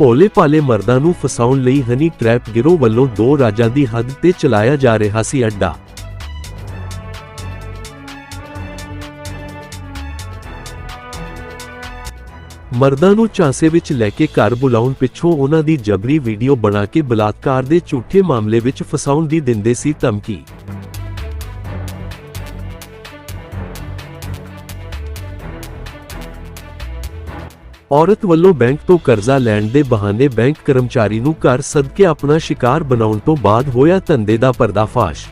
ਭੋਲੇ ਭਾਲੇ ਮਰਦਾਂ ਨੂੰ ਫਸਾਉਣ ਲਈ ਹਨੀ ਟ੍ਰੈਪ ਗਿਰੋਹ ਵੱਲੋਂ ਦੋ ਰਾਜਾਂ ਦੀ ਹੱਦ ਤੇ ਚਲਾਇਆ ਜਾ ਰਿਹਾ ਸੀ ਅੱਡਾ। ਮਰਦਾਂ ਨੂੰ ਝਾਂਸੇ ਵਿੱਚ ਲੈ ਕੇ ਘਰ ਬੁਲਾਉਣ ਪਿੱਛੋਂ ਉਹਨਾਂ ਦੀ ਜਬਰੀ ਵੀਡੀਓ ਬਣਾ ਕੇ ਬਲਾਤਕਾਰ ਦੇ ਝੂਠੇ ਮਾਮਲੇ ਵਿੱਚ ਫਸਾਉਣ ਦੀ ਦਿੰਦੇ ਸੀ ਧਮਕੀ। ਔਰਤ ਵੱਲੋਂ ਬੈਂਕ ਤੋਂ ਕਰਜ਼ਾ ਲੈਣ ਦੇ ਬਹਾਨੇ ਬੈਂਕ ਕਰਮਚਾਰੀ ਨੂੰ ਘਰ ਸੱਦ ਕੇ ਆਪਣਾ ਸ਼ਿਕਾਰ ਬਣਾਉਣ ਤੋਂ ਬਾਅਦ ਹੋਇਆ ਧੰਦੇ ਦਾ ਪਰਦਾਫਾਸ਼।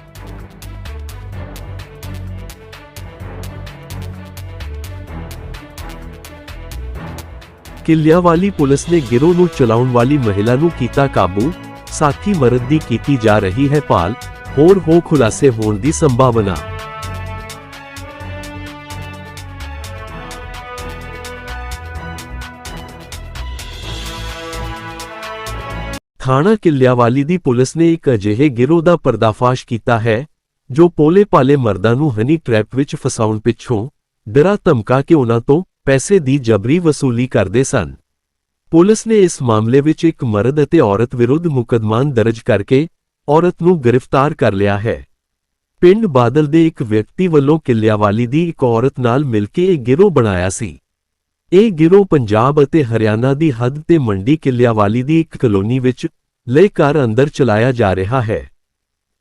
ਕਿਲਿਆਵਾਲੀ ਪੁਲਿਸ ਨੇ ਗਿਰੋਹ ਨੂੰ ਚਲਾਉਣ ਵਾਲੀ ਮਹਿਲਾ ਨੂੰ ਕੀਤਾ ਕਾਬੂ। ਸਾਥੀ ਮਰਦ ਦੀ ਕੀਤੀ ਜਾ ਰਹੀ ਹੈ ਭਾਲ। ਹੋਰ ਹੋ ਖੁਲਾਸੇ ਹੋਣ ਦੀ ਸੰਭਾਵਨਾ। ਥਾਣਾ ਕਿੱਲਿਆਵਾਲੀ ਦੀ ਪੁਲਿਸ ਨੇ ਇੱਕ ਅਜਿਹੇ ਗਿਰੋਹ ਦਾ ਪਰਦਾਫਾਸ਼ ਕੀਤਾ ਹੈ, ਜੋ ਪੋਲੇ ਪਾਲੇ ਮਰਦਾਂ ਨੂੰ ਹਨੀ ਟ੍ਰੈਪ ਵਿੱਚ ਫਸਾਉਣ ਪਿੱਛੋਂ ਡਰਾ ਧਮਕਾ ਕੇ ਉਹਨਾਂ ਤੋਂ ਪੈਸੇ ਦੀ ਜਬਰੀ ਵਸੂਲੀ ਕਰਦੇ ਸਨ। ਪੁਲਿਸ ਨੇ ਇਸ ਮਾਮਲੇ ਵਿੱਚ ਇੱਕ ਮਰਦ ਅਤੇ ਔਰਤ ਵਿਰੁੱਧ ਮੁਕੱਦਮਾ ਦਰਜ ਕਰਕੇ ਔਰਤ ਨੂੰ ਗ੍ਰਿਫਤਾਰ ਕਰ ਲਿਆ ਹੈ। ਪਿੰਡ ਬਾਦਲ ਦੇ ਇੱਕ ਵਿਅਕਤੀ ਵੱਲੋਂ ਕਿੱਲਿਆਵਾਲੀ ਦੀ ਇੱਕ ਔਰਤ ਨਾਲ ਮਿਲ ਕੇ ਇਹ ਗਿਰੋਹ ਬਣਾਇਆ ਸੀ। ਇਹ ਗਿਰੋਹ ਪੰਜਾਬ ਅਤੇ ਹਰਿਆਣਾ ਦੀ ਹੱਦ ਤੇ ਮੰਡੀ ਕਿਲਿਆਵਾਲੀ ਦੀ ਇੱਕ ਕਲੋਨੀ ਵਿੱਚ ਲੈ ਘਰ ਅੰਦਰ ਚਲਾਇਆ ਜਾ ਰਿਹਾ ਹੈ।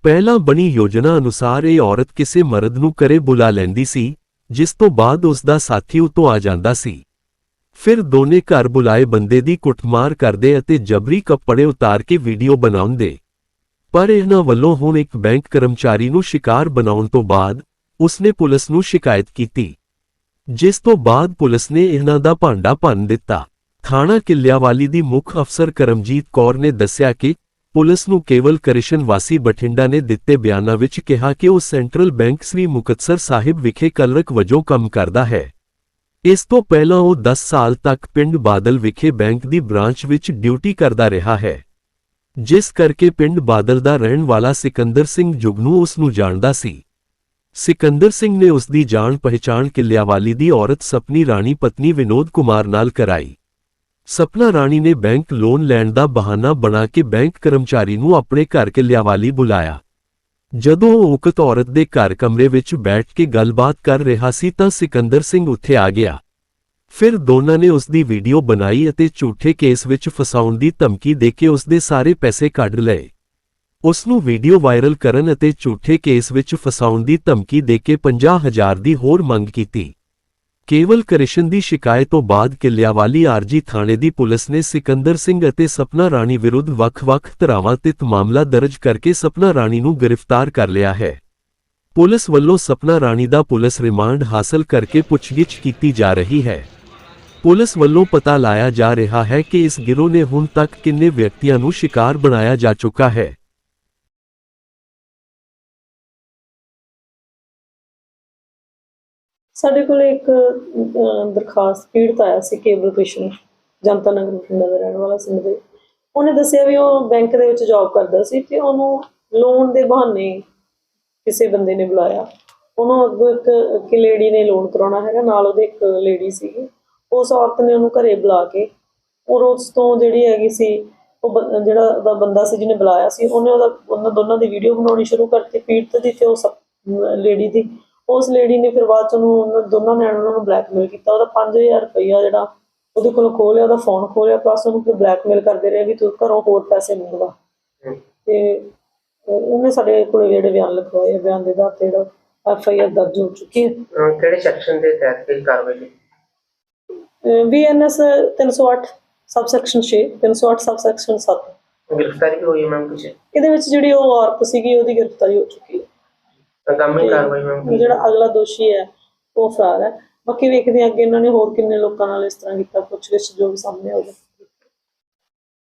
ਪਹਿਲਾਂ ਬਣੀ ਯੋਜਨਾ ਅਨੁਸਾਰ ਇਹ ਔਰਤ ਕਿਸੇ ਮਰਦ ਨੂੰ ਘਰੇ ਬੁਲਾ ਲੈਂਦੀ ਸੀ, ਜਿਸ ਤੋਂ ਬਾਅਦ ਉਸ ਦਾ ਸਾਥੀ ਉਤੋਂ ਆ ਜਾਂਦਾ ਸੀ। ਫਿਰ ਦੋਨੇ ਘਰ ਬੁਲਾਏ ਬੰਦੇ ਦੀ ਕੁੱਟਮਾਰ ਕਰਦੇ ਅਤੇ ਜਬਰੀ ਕੱਪੜੇ ਉਤਾਰ ਕੇ ਵੀਡੀਓ ਬਣਾਉਂਦੇ। ਪਰ ਇਹਨਾਂ ਵੱਲੋਂ ਹੁਣ ਇੱਕ ਬੈਂਕ ਕਰਮਚਾਰੀ ਨੂੰ ਸ਼ਿਕਾਰ ਬਣਾਉਣ ਤੋਂ ਬਾਅਦ ਉਸਨੇ ਪੁਲਿਸ ਨੂੰ ਸ਼ਿਕਾਇਤ ਕੀਤੀ। ਜਿਸ ਤੋਂ ਬਾਅਦ ਪੁਲਿਸ ਨੇ ਇਹਨਾਂ ਦਾ ਭਾਂਡਾ ਭੰਨ ਦਿੱਤਾ। ਥਾਣਾ ਕਿੱਲਿਆਵਾਲੀ ਦੀ ਮੁੱਖ ਅਫਸਰ ਕਰਮਜੀਤ ਕੌਰ ਨੇ ਦੱਸਿਆ ਕਿ ਪੁਲਿਸ ਨੂੰ ਕੇਵਲ ਕ੍ਰਿਸ਼ਨ ਵਾਸੀ ਬਠਿੰਡਾ ਨੇ ਦਿੱਤੇ ਬਿਆਨਾਂ ਵਿੱਚ ਕਿਹਾ ਕਿ ਉਹ ਸੈਂਟਰਲ ਬੈਂਕ ਸ੍ਰੀ ਮੁਕਤਸਰ ਸਾਹਿਬ ਵਿਖੇ ਕਲਰਕ ਵਜੋਂ ਕੰਮ ਕਰਦਾ ਹੈ। ਇਸ ਤੋਂ ਪਹਿਲਾਂ ਉਹ 10 ਸਾਲ ਤੱਕ ਪਿੰਡ ਬਾਦਲ ਵਿਖੇ ਬੈਂਕ ਦੀ ਬ੍ਰਾਂਚ ਵਿੱਚ ਡਿਊਟੀ ਕਰਦਾ ਰਿਹਾ ਹੈ। ਜਿਸ ਕਰਕੇ ਪਿੰਡ ਬਾਦਲ ਦਾ ਰਹਿਣ ਵਾਲਾ ਸਿਕੰਦਰ ਸਿੰਘ ਜੁਗਨੂ ਉਸ ਨੂੰ ਜਾਣਦਾ ਸੀ। ਸਿਕੰਦਰ ਸਿੰਘ ਨੇ ਉਸ ਦੀ ਜਾਣ ਪਹਿਚਾਣ ਕਿਲਿਆਵਾਲੀ ਦੀ ਔਰਤ ਸਪਨੀ ਰਾਣੀ ਪਤਨੀ ਵਿਨੋਦ ਕੁਮਾਰ ਨਾਲ ਕਰਾਈ। ਸਪਨਾ ਰਾਣੀ ਨੇ ਬੈਂਕ ਲੋਨ ਲੈਣ ਦਾ ਬਹਾਨਾ ਬਣਾ ਕੇ ਬੈਂਕ ਕਰਮਚਾਰੀ ਨੂੰ ਆਪਣੇ ਘਰ ਕਿਲਿਆਵਾਲੀ ਬੁਲਾਇਆ। ਜਦੋਂ ਉਹ ਉਕਤ ਔਰਤ ਦੇ ਘਰ ਕਮਰੇ ਵਿੱਚ ਬੈਠ ਕੇ ਗੱਲਬਾਤ ਕਰ ਰਿਹਾ ਸੀ ਤਾਂ ਸਿਕੰਦਰ ਸਿੰਘ ਉੱਥੇ ਆ ਗਿਆ। ਫਿਰ ਦੋਨਾਂ ਨੇ ਉਸ ਦੀ ਵੀਡੀਓ ਬਣਾਈ ਅਤੇ ਝੂਠੇ ਕੇਸ ਵਿੱਚ ਫਸਾਉਣ ਦੀ ਧਮਕੀ ਦੇ ਕੇ ਉਸ ਦੇ ਸਾਰੇ ਪੈਸੇ ਕੱਢ ਲਏ। ਉਸ ਨੂੰ ਵੀਡੀਓ ਵਾਇਰਲ ਕਰਨ ਅਤੇ ਝੂਠੇ ਕੇਸ ਵਿੱਚ ਫਸਾਉਣ ਦੀ ਧਮਕੀ ਦੇ ਕੇ 50000 ਦੀ ਹੋਰ ਮੰਗ ਕੀਤੀ। ਕੇਵਲ ਕ੍ਰਿਸ਼ਨ ਦੀ ਸ਼ਿਕਾਇਤ ਤੋਂ ਬਾਅਦ ਕਿੱਲਿਆਵਾਲੀ ਆਰਜੀ ਥਾਣੇ ਦੀ ਪੁਲਿਸ ਨੇ ਸਿਕੰਦਰ ਸਿੰਘ ਅਤੇ ਸਪਨਾ ਰਾਣੀ ਵਿਰੁੱਧ ਵੱਖ-ਵੱਖ ਧਰਾਵਾਂ ਤਿਤ ਮਾਮਲਾ ਦਰਜ ਕਰਕੇ ਸਪਨਾ ਰਾਣੀ ਨੂੰ ਗ੍ਰਿਫਤਾਰ ਕਰ ਲਿਆ ਹੈ। ਪੁਲਿਸ ਵੱਲੋਂ ਸਪਨਾ ਰਾਣੀ ਦਾ ਪੁਲਿਸ ਰਿਮਾਂਡ ਹਾਸਲ ਕਰਕੇ ਪੁੱਛਗਿੱਛ ਕੀਤੀ ਜਾ ਰਹੀ ਹੈ। ਪੁਲਿਸ ਵੱਲੋਂ ਪਤਾ ਲਾਇਆ ਜਾ ਰਿਹਾ ਹੈ ਕਿ ਇਸ ਗਿਰੋਹ ਨੇ ਹੁਣ ਤੱਕ ਕਿੰਨੇ ਵਿਅਕਤੀਆਂ ਨੂੰ ਸ਼ਿਕਾਰ ਬਣਾਇਆ ਜਾ ਚੁੱਕਾ ਹੈ। ਸਾਡੇ ਕੋਲ ਇੱਕ ਦਰਖਾਸਤ, ਪੀੜਤ ਆਇਆ ਸੀ ਕੇਬਲ ਕ੍ਰਿਸ਼ਨ, ਜਨਤਾ ਨਗਰ ਬਠਿੰਡਾ ਦਾ ਰਹਿਣ ਵਾਲਾ ਸਿੰਘ ਦੇ ਉਹਨੇ ਦੱਸਿਆ ਵੀ ਉਹ ਬੈਂਕ ਦੇ ਵਿੱਚ ਜੌਬ ਕਰਦਾ ਸੀ ਤੇ ਉਹਨੂੰ ਲੋਨ ਦੇ ਬਹਾਨੇ ਕਿਸੇ ਬੰਦੇ ਨੇ ਬੁਲਾਇਆ। ਉਹਨੂੰ ਅੱਗੋਂ ਇੱਕ ਕਿ ਲੇਡੀ ਨੇ ਲੋਨ ਕਰਾਉਣਾ ਹੈਗਾ, ਨਾਲ ਉਹਦੇ ਇੱਕ ਲੇਡੀ ਸੀਗੀ। ਉਸ ਔਰਤ ਨੇ ਉਹਨੂੰ ਘਰੇ ਬੁਲਾ ਕੇ ਔਰ ਉਸ ਤੋਂ ਜਿਹੜੀ ਹੈਗੀ ਸੀ, ਉਹ ਜਿਹੜਾ ਉਹਦਾ ਬੰਦਾ ਸੀ ਜਿਹਨੇ ਬੁਲਾਇਆ ਸੀ, ਉਹਨੇ ਉਹਦਾ, ਉਹਨਾਂ ਦੋਨਾਂ ਦੀ ਵੀਡੀਓ ਬਣਾਉਣੀ ਸ਼ੁਰੂ ਕਰਤੀ, ਪੀੜਤ ਦੀ ਤੇ ਉਸ ਲੇਡੀ ਦੀ। ਉਸ ਲੇਡੀ ਨੇ ਫਿਰ ਬਾਅਦ ਚ ਉਹਨੂੰ ਉਹਨਾਂ ਦੋਨਾਂ ਨੇ ਉਹਨਾਂ ਨੂੰ ਬਲੈਕਮੇਲ ਕੀਤਾ। ਉਹਦਾ 5000 ਰੁਪਈਆ ਜਿਹੜਾ ਉਹਦੇ ਕੋਲ ਖੋਹ ਲਿਆ ਉਹਦਾ ਫੋਨ ਖੋਹ ਲਿਆ ਪਲੱਸ ਉਹਨੂੰ ਫਿਰ ਬਲੈਕਮੇਲ ਕਰਦੇ ਰਹੇ ਵੀ ਤੂੰ ਘਰੋਂ ਹੋਰ ਪੈਸੇ ਮੰਗਵਾ। ਤੇ ਉਹ- ਉਹਨੇ ਸਾਡੇ ਕੋਲ ਜਿਹੜੇ ਬਿਆਨ ਲਿਖਵਾਏ ਆ, ਬਿਆਨ ਦੇ ਆਧਾਰ ਤੇ ਜਿਹੜਾ ਐਫ ਆਈ ਆਰ ਦਰਜ ਹੋ ਚੁੱਕੀ ਹੈ। ਕਿਹੜੇ ਸੈਕਸ਼ਨ ਦੇ ਤਹਿਤ ਇਹ ਕਾਰਵਾਈ ਕੀਤੀ? ਬੀਐਨਐਸ 308 ਸਬਸੈਕਸ਼ਨ 6 308 ਸਬਸੈਕਸ਼ਨ 7 ਗ੍ਰਿਫਤਾਰੀ ਹੋਈ ਮੈਮ ਕੁਛ ਇਹਦੇ ਵਿੱਚ ਜਿਹੜੀ ਉਹ ਔਰਤ ਸੀਗੀ ਉਹਦੀ ਗ੍ਰਿਫਤਾਰੀ ਹੋ ਚੁੱਕੀ ਹੈ। ਅਗਾਮੀ ਕਾਰਵਾਈ ਮੈਮ ਜਿਹੜਾ ਅਗਲਾ ਦੋਸ਼ੀ ਹੈ ਉਹ ਫਰਾਰ ਹੈ। ਬਾਕੀ ਵੇਖਦੇ ਹਾਂ ਅੱਗੇ ਇਹਨਾਂ ਨੇ ਹੋਰ ਕਿੰਨੇ ਲੋਕਾਂ ਨਾਲ ਇਸ ਤਰ੍ਹਾਂ ਕੀਤਾ ਪੁੱਛਗਿੱਛ ਜੋ ਵੀ ਸਾਹਮਣੇ ਆਊਗਾ।